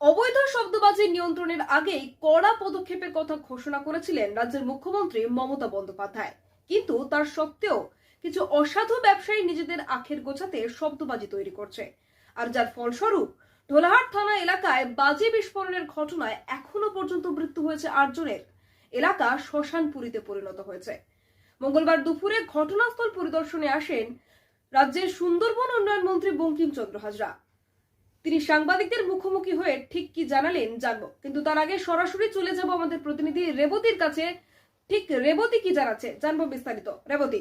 অবৈধ শব্দবাজি নিয়ন্ত্রণের আগেই কড়া পদক্ষেপের কথা ঘোষণা করেছিলেন রাজ্যের মুখ্যমন্ত্রী মমতা বন্দ্যোপাধ্যায়। কিন্তু তার সত্ত্বেও কিছু অসাধু ব্যবসায়ী নিজেদের আখের গোছাতে শব্দবাজি তৈরি করছে। আর যার ফলস্বরূপ, ঢোলাহাট থানা এলাকায় বাজি বিস্ফোরণের ঘটনায় এখনও পর্যন্ত মৃত্যু হয়েছে আটজনের। এলাকা শ্মশানপুরীতে পরিণত হয়েছে। মঙ্গলবার দুপুরে ঘটনাস্থল পরিদর্শনে আসেন রাজ্যের সুন্দরবন উন্নয়ন মন্ত্রী বঙ্কিমচন্দ্র হাজরা। তিনি সাংবাদিকদের মুখোমুখি হয়ে ঠিক কি জানালেন, জানব। কিন্তু তার আগে সরাসরি চলে যাব আমাদের প্রতিনিধি রেবতীর কাছে। ঠিক রেবতী কি জানাচ্ছে, জানব বিস্তারিত। রেবতী।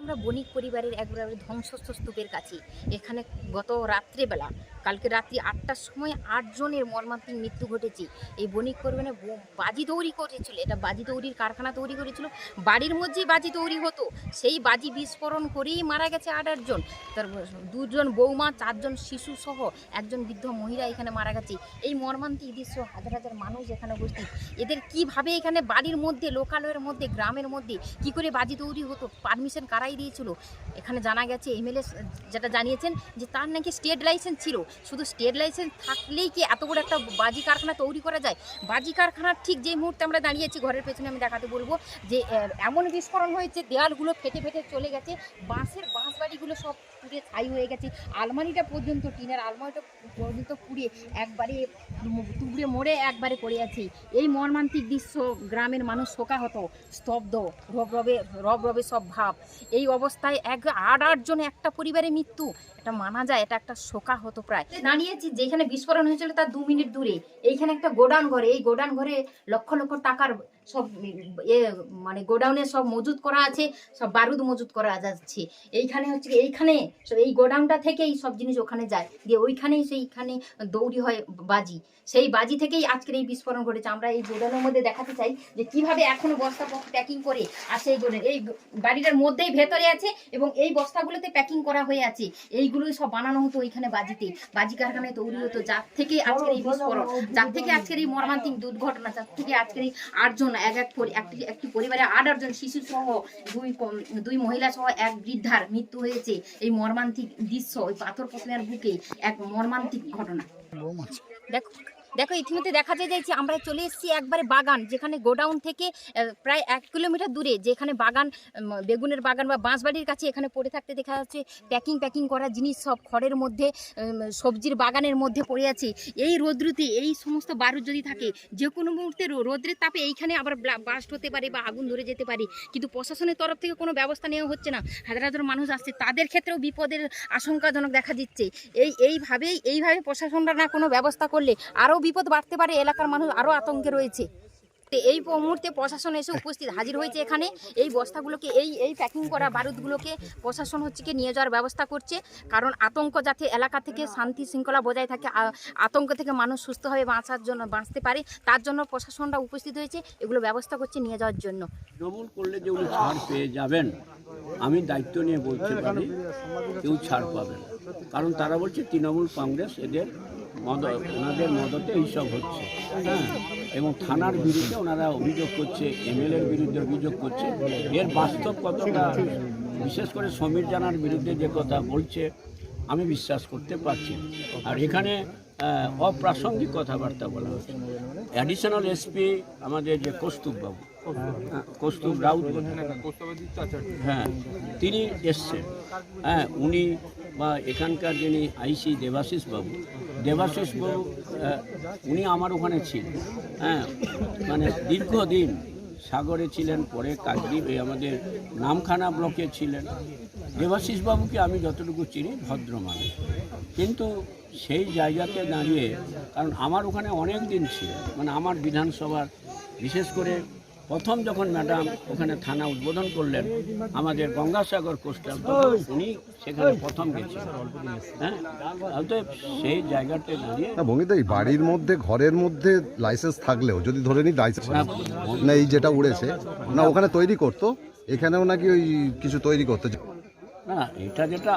আমরা বণিক পরিবারের একবারে ধ্বংসস্থ স্তূপের কাছে। এখানে গত রাত্রেবেলা, কালকে রাত্রি আটটার সময় আটজনের মর্মান্তিক মৃত্যু ঘটেছে। এই বণিক পরিবারে বাজি তৈরি করেছিল। এটা বাজি তৈরির কারখানা তৈরি করেছিল। বাড়ির মধ্যেই বাজি তৈরি হতো। সেই বাজি বিস্ফোরণ করেই মারা গেছে আট আটজন তার দুজন বৌমা, চারজন শিশু সহ একজন বৃদ্ধ মহিলা এখানে মারা গেছে। এই মর্মান্তিক দৃশ্য হাজার হাজার মানুষ এখানে উপস্থিত। এদের কীভাবে এখানে বাড়ির মধ্যে, লোকালয়ের মধ্যে, গ্রামের মধ্যে কি করে বাজি তৈরি হতো? পারমিশন কারাই দিয়েছিল। এখানে জানা গেছে, এমএলএ যেটা জানিয়েছেন যে তার নাকি স্টেট লাইসেন্স ছিল। শুধু স্টেট লাইসেন্স থাকলেই কি এত বড় একটা বাজি কারখানা তৈরি করা যায়? বাজি কারখানার ঠিক যে মুহূর্তে আমরা দাঁড়িয়েছি, ঘরের পেছনে আমি দেখাতে বলব যে এমন বিস্ফোরণ হয়েছে, দেয়ালগুলো ফেটে ফেটে চলে গেছে, বাঁশের বাঁশ বাড়িগুলো সব পুড়ে ছাই হয়ে গেছে, আলমারিটা পর্যন্ত, টিনের আলমারিটা পর্যন্ত পুড়ে একবারে তুবড়ে মোড়ে একবারে পড়ে আছে। এই মর্মান্তিক দৃশ্য গ্রামের মানুষ শোকাহত, স্তব্ধ রব রবে রব রবে সব ভাব। এই অবস্থায় এক আট আটজন একটা পরিবারে মৃত্যু। এটা মানা যায়, এটা একটা শোকা হতো প্রায়। দাঁড়িয়েছি, যেখানে বিস্ফোরণ হয়েছিল তার দু মিনিট দূরে। এইখানে একটা গোডাউন ঘরে, এই গোডাউন ঘরে লক্ষ লক্ষ টাকার সব এ মানে গোডাউনে সব মজুত করা আছে, সব বারুদ মজুত করা যাচ্ছে। এইখানে হচ্ছে এইখানে এই গোডাউনটা থেকেই সব জিনিস ওখানে যায়। দিয়ে ওইখানেই সেইখানে দৌড়ি হয় বাজি। সেই বাজি থেকেই আজকের এই বিস্ফোরণ ঘটেছে। আমরা এই গোডাউনের মধ্যে দেখাতে চাই যে কীভাবে এখনও বস্তা প্যাকিং করে আসে এই গোডাউন, এই বাড়িটার মধ্যেই ভেতরে আছে এবং এই বস্তাগুলোতে প্যাকিং করা হয়ে আছে। এইগুলোই সব বানানো হতো ওইখানে বাজিতে। বাজি কারখানায় তৈরি হতো। যার থেকে আজকের এই বিস্ফোরণ যার থেকে আজকের এই মর্মান্তিক দুর্ঘটনা যার থেকে আজকের এই আটজন এক এক একটি একটি পরিবারে আট আটজন শিশু সহ দুই দুই মহিলা সহ এক বৃদ্ধার মৃত্যু হয়েছে। এই মর্মান্তিক দৃশ্য ওই পাথর প্রতিমার বুকে এক মর্মান্তিক ঘটনা। দেখো। দেখো, ইতিমধ্যে দেখা যায় যে আমরা চলে এসেছি একবারে বাগান, যেখানে গোডাউন থেকে প্রায় এক কিলোমিটার দূরে, যেখানে বাগান বেগুনের বাগান বা বাঁশবাড়ির কাছে এখানে পড়ে থাকতে দেখা যাচ্ছে, প্যাকিং প্যাকিং করা জিনিস সব খড়ের মধ্যে সবজির বাগানের মধ্যে পড়ে আছে। এই রোদ্রুতে, এই সমস্ত বারুদ যদি থাকে, যে কোনো মুহূর্তে রোদ্রের তাপে এইখানে আবার বাস্ট হতে পারে বা আগুন ধরে যেতে পারে। কিন্তু প্রশাসনের তরফ থেকে কোনো ব্যবস্থা নেওয়া হচ্ছে না। হাজার হাজার মানুষ আসছে। তাদের ক্ষেত্রেও বিপদের আশঙ্কাজনক দেখা দিচ্ছে। এই, এইভাবেই, এইভাবে প্রশাসনরা না কোনো ব্যবস্থা করলে, আরও বিপদ বাড়তে পারে, এলাকার মানুষ আরও আতঙ্কে রয়েছে। তো এই মুহূর্তে প্রশাসন এসে উপস্থিত হাজির হয়েছে এখানে। এই বস্তাগুলোকে, এই এই প্যাকিং করা বারুদগুলোকে প্রশাসন হচ্ছে কি নিয়ে যাওয়ার ব্যবস্থা করছে। কারণ আতঙ্ক যাতে এলাকা থেকে শান্তি শৃঙ্খলা বজায় থাকে আতঙ্ক থেকে মানুষ সুস্থভাবে বাঁচার জন্য, বাঁচতে পারে, তার জন্য প্রশাসনরা উপস্থিত হয়েছে। এগুলো ব্যবস্থা করছে নিয়ে যাওয়ার জন্য। তৃণমূল করলে যে উনি ছাড় পেয়ে যাবেন, আমি দায়িত্ব নিয়ে বলতে কেউ ছাড় পাবে না। কারণ তারা বলছে তৃণমূল কংগ্রেস এদের মদ ওনাদের মদতে এইসব হচ্ছে হ্যাঁ? এবং থানার বিরুদ্ধে ওনারা অভিযোগ করছে, এমএলএর বিরুদ্ধে অভিযোগ করছে। এর বাস্তব কতটা, বিশেষ করে সমীর জানার বিরুদ্ধে যে কথা বলছে, আমি বিশ্বাস করতে পারছি আর এখানে অপ্রাসঙ্গিক কথাবার্তা বলা হচ্ছে। অ্যাডিশনাল এসপি আমাদের যে কৌস্তুভবাবু কৌস্তুভ রাউত হ্যাঁ তিনি এসছেন। হ্যাঁ উনি বা এখানকার যিনি আইসি দেবাশিস বাবু দেবাশিস বাবু উনি আমার ওখানে ছিলেন। হ্যাঁ মানে দীর্ঘদিন সাগরে ছিলেন, পরে কাকদ্বীপ এই আমাদের নামখানা ব্লকে ছিলেন। দেবাশিস বাবুকে আমি যতটুকু চিনি, ভদ্র মানুষ। কিন্তু সেই জায়গাতে দাঁড়িয়ে, কারণ আমার ওখানে অনেক দিন ছিল মানে আমার বিধানসভার, বিশেষ করে প্রথম যখন ম্যাডাম ওখানে থানা উদ্বোধন করলেন আমাদের গঙ্গাসাগর কোস্টাল উনি সেখানে প্রথম গেছিলেন হ্যাঁ? অতএব সেই জায়গাতে দাঁড়িয়ে এই বাড়ির মধ্যে ঘরের মধ্যে লাইসেন্স থাকলেও যদি ধরে নিই লাইসেন্স না, না এই যেটা উড়েছে না ওখানে তৈরি করতো? এখানেও নাকি ওই কিছু তৈরি করতে না এটা যেটা